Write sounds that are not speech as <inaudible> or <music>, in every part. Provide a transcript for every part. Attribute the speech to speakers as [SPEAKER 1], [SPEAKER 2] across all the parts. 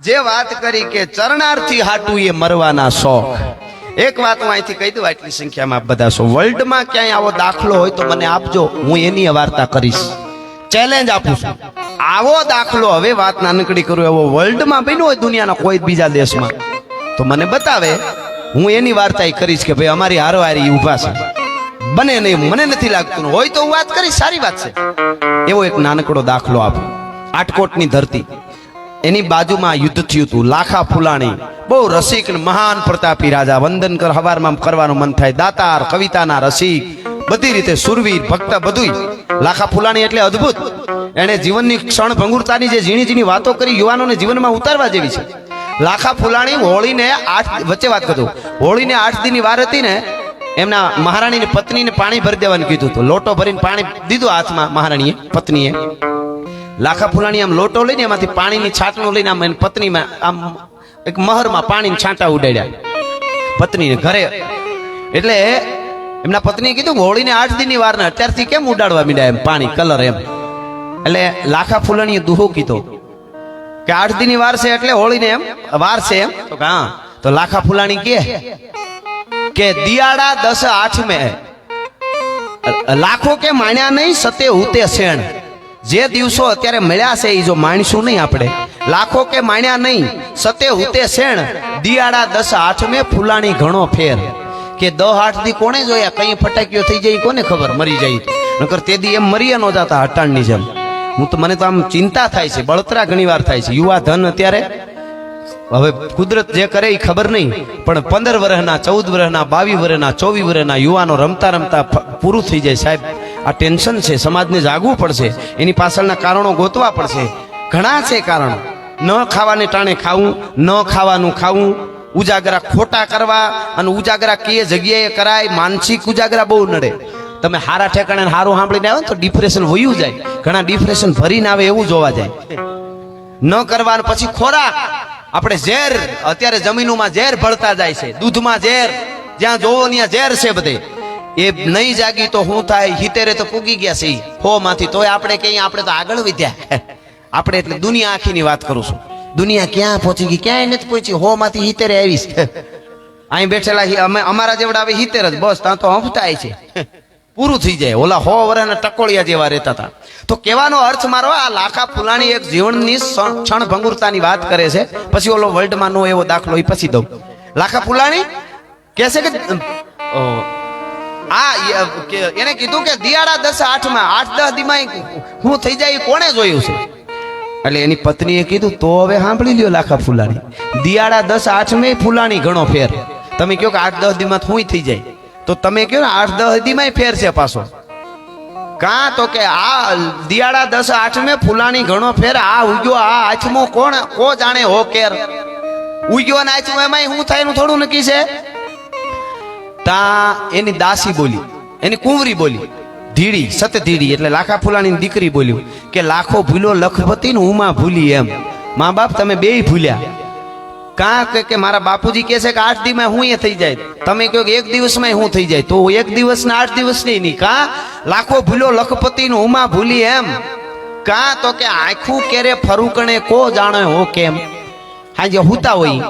[SPEAKER 1] જે વાત કરી કે ચરણાર્થી હાટું એ મરવાના શોખ એક વાત હું અહીંથી કહી દઉં, આટલી સંખ્યામાં બધા છો વર્લ્ડમાં ક્યાંય આવો દાખલો હોય તો મને આપજો, હું એની વાર્તા કરીશ. ચેલેન્જ આપું છું. આવો દાખલો, હવે વાત નાનકડી કરું, એવો વર્લ્ડમાં બન્યો હોય દુનિયાના કોઈ બીજા દેશમાં, તો મને બતાવે, હું એની વાર્તા કરીશ કે ભાઈ અમારી હારોહારી ઊભા છે. બને નહીં, મને નથી લાગતું. હોય તો હું વાત કરીશ, સારી વાત છે. એવો એક નાનકડો દાખલો આપો. આટકોટની ધરતી. એની બાજુમાં યુદ્ધ થયું હતું. લાખા ફુલાણી, બહુ રસિક મહાન પ્રતાપી રાજા વંદન કર હવારમાં કરવાનું મન થાય. દાતાર, કવિતાના રસિક, બધી રીતે સુરવીર, ભક્ત બધું લાખા ફુલાણી એટલે અદ્ભુત. એણે જીવનની ક્ષણ ભંગુરતાની જે ઝીણી વાતો કરી યુવાનોને જીવનમાં ઉતારવા જેવી છે. લાખા ફુલાણી હોળીને આઠ, વચ્ચે વાત કરું હોળીને આઠ દિનની વાર હતી ને, એમના મહારાણીની પત્નીને પાણી ભરી દેવાનું કીધું હતું. લોટો ભરીને પાણી દીધું હાથમાં મહારાણીએ, પત્નીએ. લાખા ફુલાણી આમ લોટો લઈને એમાંથી પાણીની છાટનું લઈને આમ એની પત્નીમાં આમ એક મહરમાં પાણીની છાંટા ઉડાડ્યા. પત્નીને ઘરે. એટલે એમના પત્નીએ કીધું હોળીને આઠ દિનની વાર ના અત્યારથી કેમ ઉડાડવા મીડ્યા એમ? પાણી, કલર એમ. એટલે લાખા ફૂલાણીએ દુહો કીધો કે આઠ દિનની વાર છે એટલે હોળીને એમ, વાર છે એમ? તો હા. તો લાખા ફૂલાણી કે કે, દિયાળા દસ આઠ મે લાખો કે માણ્યા નહીં, સતે હુતે શેણ. જે દિવસો અત્યારે મળ્યા છે એ જો માણશું નહીં આપણે. લાખો કે માણ્યા નહીં, સતે હુતે શેણ, દિયાળા દસ આઠ મે ફુલાણી ઘણો ફેર. કે દહ આઠ દી કોણે જોયા, કઈ ફટાકીઓ થઈ જાય કોને ખબર? મરી જાય નકર તે દી એમ મરીએ ન જતા હટાણની જેમ. હું તો મને તો આમ ચિંતા થાય છે, બળતરા ઘણી વાર થાય છે. યુવા ધન અત્યારે, હવે કુદરત જે કરે એ ખબર નહીં, પણ પંદર વર્ષના ચૌદ વર્ષના બાવીસ વર્ષના ચોવીસ વર્ષના યુવાનો રમતા રમતા પૂરું થઈ જાય સાહેબ. આ ટેન્શન છે, સમાજને જાગવું પડશે, એની પાછળના કારણો ગોતવા પડશે. ઘણા છે કારણો. ન ખાવાને ટાણે ખાવું, ન ખાવાનું ખાવું. ઉજાગરા ખોટા કરવા અને ઉજાગરા કઈ જગ્યાએ કરાય, માનસિક ઉજાગરા બહુ નડે. તમે હારા ઠેકાણે હારું સાંભળીને આવે ને તો ડિપ્રેશન વયું જાય. ઘણા ડિપ્રેશન ભરીને આવે એવું જોવા જાય. ન કરવા પછી ખોરાક. આપણે ઝેર, અત્યારે જમીનોમાં ઝેર ભળતા જાય છે. દૂધમાં ઝેર. જ્યાં જોવો ત્યાં ઝેર છે બધે. એ નહીં જાગી તો શું થાય? હિતેરે તો પૂગી ગયા છે. હો માંથી, તોય આપણે કઈ આપણે તો આગળ વધ્યા. <laughs> આપણે એટલે દુનિયા આખીની વાત કરું છું. દુનિયા ક્યાં પહોંચી ગઈ? ક્યાંય નથી પહોંચી. હો માંથી, હિતેરે આવી છે <laughs> અહીં બેઠેલા અમે અમારા જેવડા આવે હિતેર જ. બસ, ત્યાં તો હંફતાય છે. <laughs> પૂરું થઈ જાય. ઓલા હો વરાના ટકોળિયા જેવા રહેતા હતા. તો કહેવાનો અર્થ મારો આ લાખા ફુલાણી એક જીવનની ક્ષણ ભંગુરતાની વાત કરે છે. પછી ઓલો વર્લ્ડમાં નો એવો દાખલો એ પછી દઉં. લાખા ફુલાણી કહેશે કે આ એને કીધું કે દિયાળા દસ આઠમાં આઠ દસ દીમાં હું થઈ જાય કોણે જોયું છે? એટલે એની પત્નીએ કીધું, તો હવે સાંભળી લ્યો લાખા ફુલાણી. દિયાળા દસ આઠ ફૂલાણી ઘણો ફેર. તમે કહો કે આઠ દસ દીમાં હું થઈ જાય. તો તમે કહો ને, આઠ દસ દીમાં ફેર છે પાછો. કાં તો કે આ દિયાળા દસ આઠ મેં ફુલાણી ઘણો ફેર, આ ઉગ્યો, આ આઠમો કોણ, કો જાણે, હો કેર. ઉગ્યો ને આઠમો એમાં શું થાય થોડું નક્કી છે? તા એની દાસી બોલી, એની કુંવરી બોલી, ધીડી સત ધીડી એટલે લાખા ફુલાણીની દીકરી બોલ્યું કે લાખો ભૂલો લખપતિ ને ઉમા ભૂલી એમ. મા બાપ તમે બેય ભૂલ્યા. કાં કે મારા બાપુજી કહે છે કે આઠ દિવસમાં હું એ થઈ જાય. તમે કહો કે એક દિવસમાં હું થઈ જાય. તો એક દિવસ ને આઠ દિવસ નહીં. કાં? લાખો ભૂલો લખપતિ નું ઉમા ભૂલી એમ. કાં તો કે આખું કેરે ફરુકણે કો જાણે હો કેમ? હાજે હુતા હોય.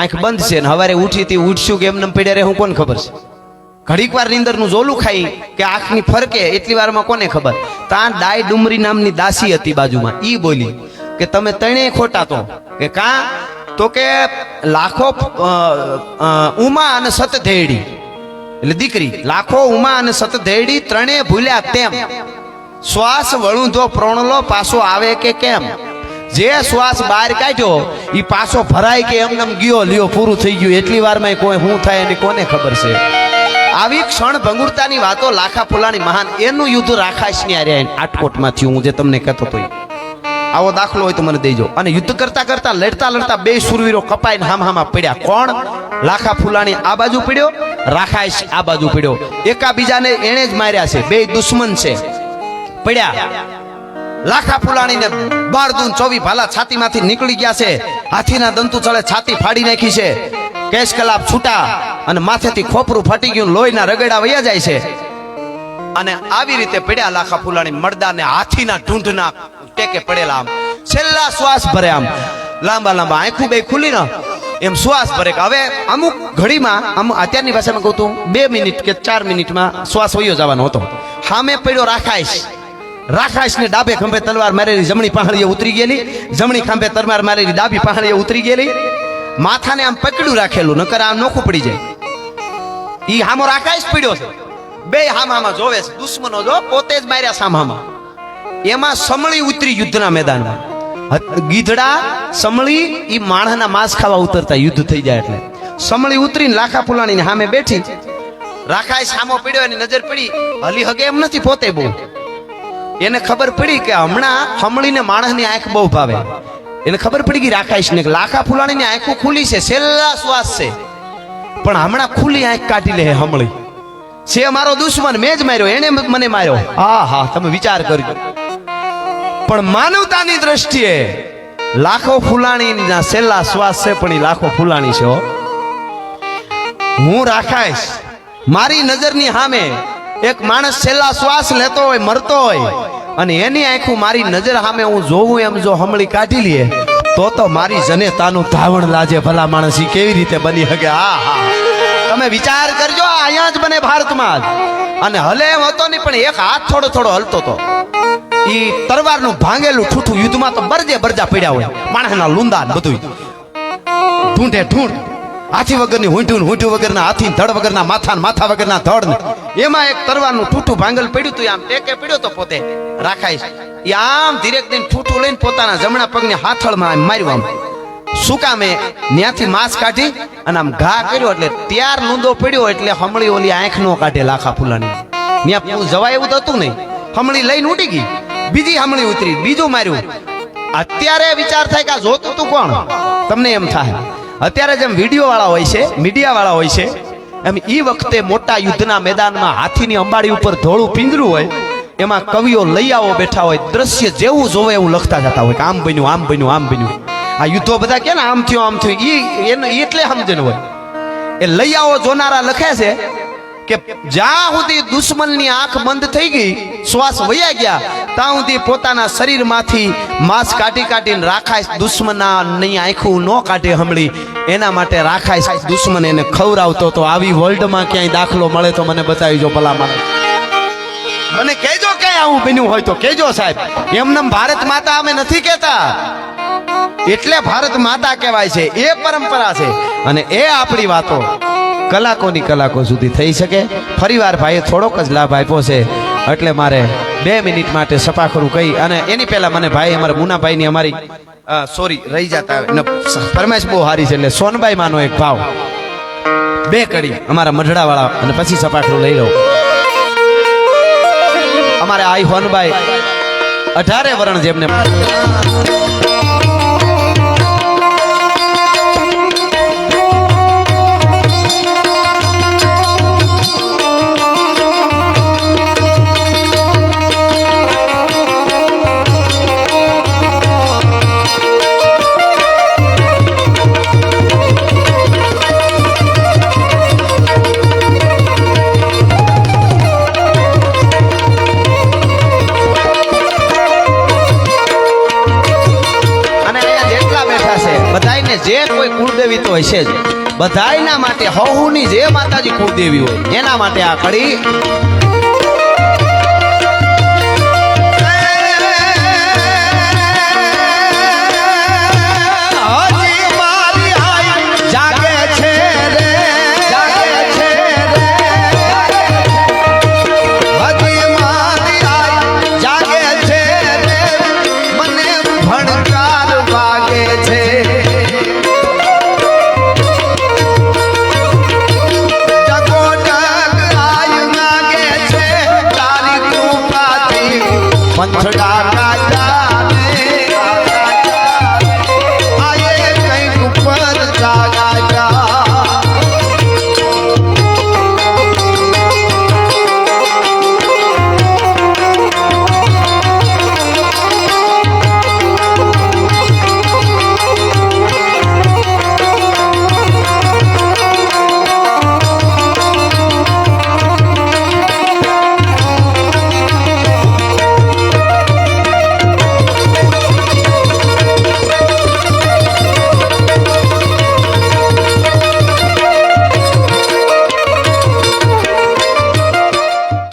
[SPEAKER 1] આંખ બંધ છે ને હવારે ઉઠીથી ઉઠશું કે એમને પીડે રે હું કોને ખબર છે? ઘડીક વાર નીંદરનું ઝોલું ખાઈ કે આંખની ફરકે, એટલી વારમાં કોને ખબર? તાં ડાય ડુમરી નામની દાસી હતી બાજુમાં. ઈ બોલી કે તમે ત્રણેય ખોટા તો. કે કા? તો કે લાખો ઉમા અને સતધેડી એટલે દીકરી, લાખો, ઉમા અને સતધેડી ત્રણેય ભૂલ્યા તેમ. શ્વાસ વળુંધો, પ્રોણલો, પાછો આવે કે કેમ? જે શ્વાસ બહાર કાઢ્યો એ પાછો ભરાય કે એમને એમ ગયો, લ્યો, પૂરું થઈ ગયું. એટલી વારમાં કોઈ શું થાય એની કોને ખબર છે? આવી ક્ષણ ભંગુરતાની વાતો લાખા ફુલાની મહાન એનું યુદ્ધ રાખાશની આર્યા આટકોટમાંથી હું જે તમને કહેતો હતો આવો દાખલો હોય તો મને દેજો. અને યુદ્ધ કરતા કરતા લડતા લડતા બે સુરવીરો કપાઈને હામ હામા પડ્યા. કોણ? લાખા ફુલાણી આ બાજુ પડ્યો, રાખાશ આ બાજુ પડ્યો. એકાબીજાને એણે જ માર્યા છે. બે દુશ્મન છે. પડ્યા. લાખા ફુલાણીને બાર દૂન ચોવી ભાલા છાતીમાંથી નીકળી ગયા છે. હાથીના દંતુ ચડે છાતી ફાડી નાખી છે. કેશ કલાપ છૂટા અને માથેથી ખોપરું ફાટી ગયું, લોહીના રગડા વયા જાય છે. અને આવી રીતે પડ્યા લાખા ફુલાણી મરદાને હાથીના ઢૂંઢના ટેકે પડેલા આમ. છેલ્લા શ્વાસ ભરે આમ. લાંબા લાંબા આંખું બે ખુલી ને એમ શ્વાસ ભરે કે હવે અમુક ઘડીમાં અમુક અત્યારની ભાષામાં કહું તું બે મિનિટ કે ચાર મિનિટમાં શ્વાસ વયો જવાનો હતો. સામે પડ્યો રાખાઈશ. રાખાઈશ ને ડાબે ખંભે તલવાર મારેલી જમણી પહાડીએ ઉતરી ગયેલી. જમણી ખંભે તલવાર મારેલી ડાબી પહાડીએ ઉતરી ગયેલી. માથાને આમ પકડ્યું રાખેલું, નકર આમ નોખું પડી જાય. ઈ હામો રાખાશ પડ્યો છે. બે હામામાં જોવે છે, દુશ્મનો જો, પોતે જ માર્યા સામામાં એમાં સમળી ઉતરી યુદ્ધના મેદાનમાં. ગીધડા, સમળી, ઈ માણસના માંસ ખાવા ઉતરતા યુદ્ધ થઈ જાય એટલે. સમળી ઉતરીને લાખા ફુલાણીને સામે બેઠી. રાખાય સામો પીડ્યો એની નજર પડી. હલી હગે એમ નથી પોતે બહુ. એને ખબર પડી કે હમણાં હમળીને માણસની આંખ બહુ ભાવે. એને ખબર પડી ગઈ રાખાઈશ ને લાખા ફુલાણીની આંખો ખુલી છે, છેલ્લા શ્વાસ છે. પણ હમણાં ખુલ્લી આંખ કાઢી લે હમળી. છે મારો દુશ્મન, મેં જ માર્યો એને મને માર્યો. હા હા, તમે વિચાર કરજો. પણ માનવતાની દ્રષ્ટિએ લાખો ફૂલાણીના છેલ્લા શ્વાસ છે, પણ એ લાખો ફૂલાણી છે. હું. રાખાઈશ મારી નજરની સામે એક માણસ છેલ્લા શ્વાસ લેતો હોય, મરતો હોય, અને એની આંખું મારી નજર સામે હું જોઉં એમ જો હમળી કાઢી લઈએ તો તો મારી જનેતાનું ધાવણ લાજે ભલા માણસ ઈ કેવી રીતે બની શકે હા હા. તમે વિચાર કરજો અહીંયા જ બને ભારતમાં જ. અને હલે એમ હતો નહીં, પણ એક હાથ થોડો થોડો હલતો હતો ઈ તરવારનું ભાંગેલું ઠૂઠું યુદ્ધમાં તો બરજે બરજા પડ્યા હોય, માણસના લુંદા બધું ઢૂંઢે ઢૂંઢ. હાથી વગરની હુંઠું હુંઠું વગરના હાથી ધડ વગરના માથા માથા વગરના ધડ એમાં એક તરવાનું ઠૂઠું ભાંગલ પડ્યું તું, આમ ટેકે પડ્યો તો પોતે. રાખાય એ આમ ધીરેક દઈને ઠૂઠું લઈને પોતાના જમણા પગને હાથળમાં આમ માર્યું આમ. શું કામે ત્યાંથી માંસ કાઢી અને આમ ઘા કર્યો એટલે ત્યાર લૂંદો પડ્યો એટલે હમળી ઓલી આંખ નો કાઢે લાખા ફૂલાની. ત્યાં જવાય એવું તો હતું નહીં. હમળી લઈને ઉડી ગઈ. બીજી હમળી ઉતરી, બીજું માર્યું. અત્યારે વિચાર થાય કે આ જોતું તું કોણ? તમને એમ થાય. અત્યારે જેમ વીડિયો વાળા હોય છે મીડિયા વાળા હોય છે, એમ એ વખતે મોટા યુદ્ધના મેદાનમાં હાથીની અંબાડી ઉપર ધોળું પિંજરું હોય, એમાં કવિઓ લૈયાઓ બેઠા હોય, દ્રશ્ય જેવું જોવે એવું લખતા જતા હોય કે આમ બન્યું આમ બન્યું આમ બન્યું. આ યુદ્ધો બધા કે ને આમ થયું આમ થયું એ એને એટલે સમજણ હોય. એ લૈયાઓ જોનારા લખે છે કે જ્યાં સુધી દુશ્મનની આંખ બંધ થઈ ગઈ, શ્વાસ વયા ગયા, ત્યાં સુધી પોતાના શરીરમાંથી માંસ કાઢી કાઢીને રાખાય દુશ્મના નહીં આંખું ન કાઢે હમળી એના માટે રાખાય દુશ્મન એને ખવરાવતો તો આવી વર્લ્ડમાં ક્યાંય દાખલો મળે તો મને બતાવીજો ભલા માણસ મને કહેજો ક્યાંય આવું બન્યું હોય તો કહેજો સાહેબ. એમનેમ ભારત માતા અમે નથી કહેતા. એટલે ભારત માતા કહેવાય છે. એ પરંપરા છે. અને એ આપણી વાતો. કલાકોની કલાકો સુધી થઈ શકે. ફરીવાર ભાઈએ થોડોક જ લાભ આપ્યો છે. એટલે મારે બે મિનિટ માટે સફાખરું કહી અને એની પહેલા મને ભાઈ અમારા મુનાભાઈની અમારી સોરી, રહી જતા પરમેશ બહુ સારી છે એટલે સોનબાઈ માનો એક ભાવ. બે કડી અમારા મઢડાવાળા અને પછી સપાખરું લઈ લઉં. અમારે આઈ હોનભાઈ અઢારે વરણ જેમને બધાયના માટે હહુની જે માતાજી કુળદેવી હોય એના માટે આ કડી